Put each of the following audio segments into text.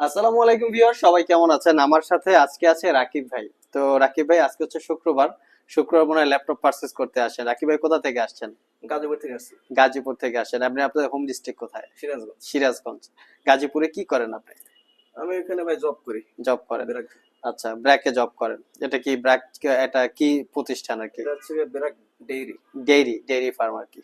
আসসালামু আলাইকুম ভিউয়ার সবাই কেমন আছেন? আমার সাথে আজকে আছে রাকিব ভাই। তো রাকিব ভাই আজকে হচ্ছে শুক্রবার। শুক্রবার মনে হয় ল্যাপটপ পারচেস করতে আসেন। রাকিব ভাই কোথা থেকে আসছেন? গাজীপুর থেকে আসছি। গাজীপুর থেকে আসেন। আপনি আপনাদের হোম ডিস্ট্রিক্ট কোথায়? সিরাজগঞ্জ। সিরাজগঞ্জ। গাজীপুরে কি করেন আপনি? আমি এখানে ভাই জব করি। জব করেন। আচ্ছা ব্র্যাকে জব করেন। এটা কি ব্র্যাক এটা কি প্রতিষ্ঠান আর কি? এটা হচ্ছে বেরাক ডেইরি। ডেইরি ডেইরি ফার্ম আর কি।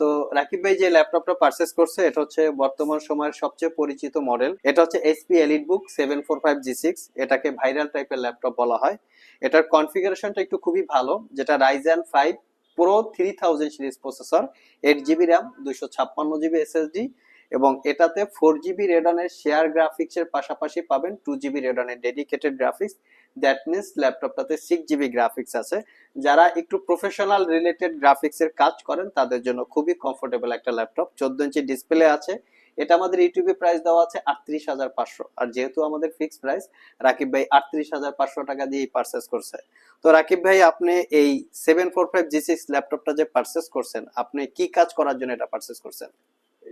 তো রাকিব ভাই যে ল্যাপটপটা পারচেস করছে, এটা হচ্ছে বর্তমান সময়ের সবচেয়ে পরিচিত মডেল এটা হচ্ছে HP elite book seven four five G six এটাকে ভাইরাল টাইপের ল্যাপটপ বলা হয়। এটার কনফিগারেশনটা একটু খুবই ভালো, যেটা Ryzen five pro three thousand series processor eight GB RAM দুইশো ছাপ্পান্ন জিবি এসএসডি এবং এটাতে ফোর জিবি রেডনের শেয়ার গ্রাফিক্সের পাশাপাশি পাবেন টু জিবি রেডনের ডেডিকেটেড গ্রাফিক্স দ্যাট মিনস ল্যাপটপটাতে সিক্স জিবি গ্রাফিক্স আছে। যারা একটু প্রফেশনাল রিলেটেড গ্রাফিক্স এর কাজ করেন, তাদের জন্য খুবই কমফোর্টেবল একটা ল্যাপটপ চোদ্দ ইঞ্চি ডিসপ্লে আছে। এটা আমাদের ইউটিউবে প্রাইস দেওয়া আছে আটত্রিশ হাজার পাঁচশো। আর যেহেতু আমাদের ফিক্সড প্রাইস রাকিব ভাই আটত্রিশ হাজার পাঁচশো টাকা দিয়ে পারচেস করছে। তো রাকিব ভাই, আপনি এই seven four five G six ল্যাপটপটা যে পারচেস করছেন, আপনি কি কাজ করার জন্য এটা পারচেস করছেন?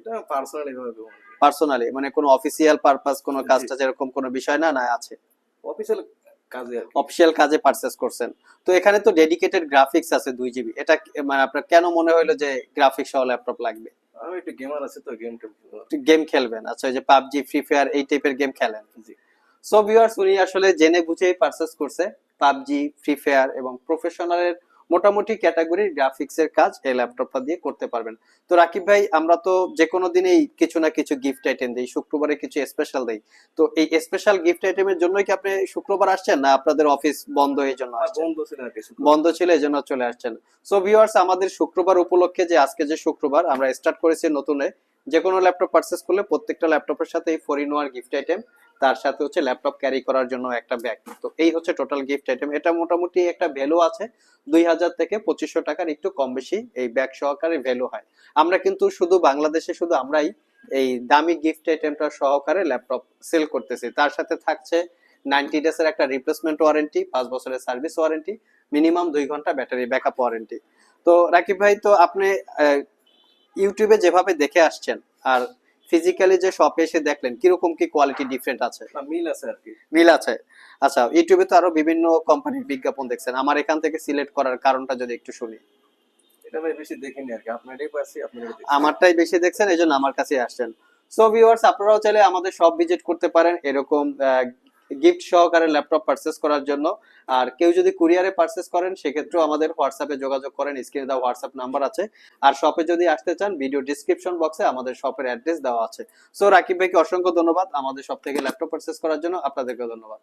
এটা পার্সোনালি ভাবে পার্সোনালি মানে কোনো অফিসিয়াল পারপাস কোনো কাজটা যেরকম কোনো বিষয় না না আছে। অফিসিয়াল কাজে অফিসিয়াল কাজে পারচেস করছেন। তো এখানে তো ডেডিকেটেড গ্রাফিক্স আছে দুই জিবি এটা মানে আপনার কেন মনে হলো যে গ্রাফিক্স সহ ল্যাপটপ লাগবে? আমি একটু গেমার আছে তো গেম গেম খেলবেন। আচ্ছা ওই যে পাবজি ফ্রি ফায়ার এই টাইপের গেম খেলেন। জি। সো ভিউয়ার্স উনি আসলে জেনে বুঝেই পারচেস করছে পাবজি ফ্রি ফায়ার এবং প্রফেশনালের মোটামুটি ক্যাটাগরির গ্রাফিক্স এর কাজ এই ল্যাপটপটা দিয়ে করতে পারবেন। তো রাকিব ভাই আমরা তো যে কোনো দিনেই কিছু না কিছু গিফট আইটেম দিই শুক্রবারে কিছু স্পেশাল দেই। তো এই স্পেশাল গিফট আইটেমের জন্যই কি আপনি শুক্রবার আসছেন না আপনাদের অফিস বন্ধ এই জন্য বন্ধ ছিল বন্ধ ছিল এই জন্য চলে আসছেন। সো ভিউয়ার্স আমাদের শুক্রবার উপলক্ষে যে আজকে যে শুক্রবার আমরা স্টার্ট করেছি নতুনে। যে কোনো ল্যাপটপ পারচেস করলে প্রত্যেকটা ল্যাপটপের সাথে এই four in one gift item তার সাথে হচ্ছে ল্যাপটপ ক্যারি করার জন্য একটা ব্যাগ তো এই হচ্ছে টোটাল গিফট আইটেম এটা মোটামুটি একটা ভ্যালু আছে, দুই হাজার থেকে পঁচিশশো টাকার একটু কম বেশি এই ব্যাগ সহকারে ভ্যালু হয়। আমরা কিন্তু শুধু বাংলাদেশে শুধু আমরাই এই দামি গিফট আইটেমটা সহকারে ল্যাপটপ সেল করতেছি। তার সাথে থাকছে নাইনটি ডেজ এর একটা রিপ্লেসমেন্ট ওয়ারেন্টি পাঁচ বছরের সার্ভিস ওয়ারেন্টি মিনিমাম দুই ঘণ্টা ব্যাটারি ব্যাকআপ ওয়ারেন্টি তো রাকিব ভাই, তো আপনি ইউটিউবে যেভাবে দেখে আসছেন, আর ফিজিক্যালি যে শপে এসে দেখলেন কীরকম কি কোয়ালিটি ডিফারেন্ট আছে? মিল আছে আর কি। মিল আছে। আচ্ছা ইউটিউবে তো আরও বিভিন্ন কোম্পানির বিজ্ঞাপন দেখছেন। আমার এখান থেকে সিলেক্ট করার কারণটা যদি একটু শুনি। এটা ভাই বেশি দেখিনি আর কি। আপনি পাচ্ছি। আমারটাই বেশি দেখছেন এই জন্য আমার কাছে আসছেন। সো ভিউয়ার্স আপনারাও চাইলে আমাদের সব ভিজিট করতে পারেন। এরকম গিফট সহকারে ল্যাপটপ পারচেস করার জন্য। আর কেউ যদি কুরিয়ারে পারচেস করেন, সেক্ষেত্রেও আমাদের হোয়াটসঅ্যাপে যোগাযোগ করেন স্ক্রিনে দেওয়া হোয়াটসঅ্যাপ নাম্বার আছে। আর শপে যদি আসতে চান ভিডিও ডিসক্রিপশন বক্সে আমাদের শপের অ্যাড্রেস দেওয়া আছে। সো রাকিব ভাইকে অসংখ্য ধন্যবাদ আমাদের সব থেকে ল্যাপটপ পারচেস করার জন্য। আপনাদেরকে ধন্যবাদ।